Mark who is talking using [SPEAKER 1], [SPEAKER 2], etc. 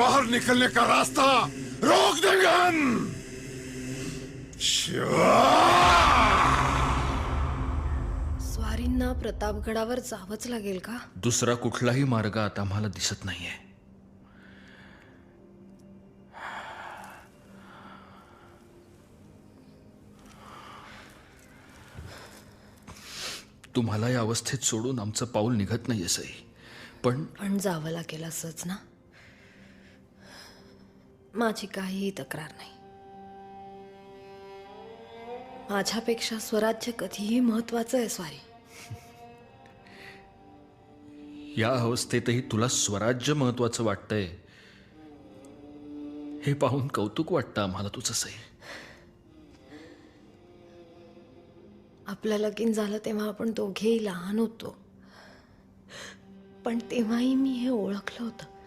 [SPEAKER 1] बाहर निकलने का रास्ता रोक देंगे हम!
[SPEAKER 2] स्वारींना प्रतापगडावर जावंच लागेल का?
[SPEAKER 3] दुसरा कुठलाही मार्ग आता आम्हाला दिसत नाहीये. तुम्हाला या अवस्थेत सोडून आमचं पाऊल निघत नाहीये सई. पण
[SPEAKER 2] पण जावं लागेल असंच ना? माझी काहीही तक्रार नाही. माझ्यापेक्षा स्वराज्य कधीही महत्वाचं आहे स्वारी.
[SPEAKER 3] या अवस्थेतही तुला स्वराज्य महत्वाचं वाटतंय? हे पाहून कौतुक वाटतं आम्हाला तुझं सई.
[SPEAKER 2] आपलं लगीन झालं तेव्हा आपण दोघेही लहान होतो. पण तेव्हाही मी हे ओळखलं होतं.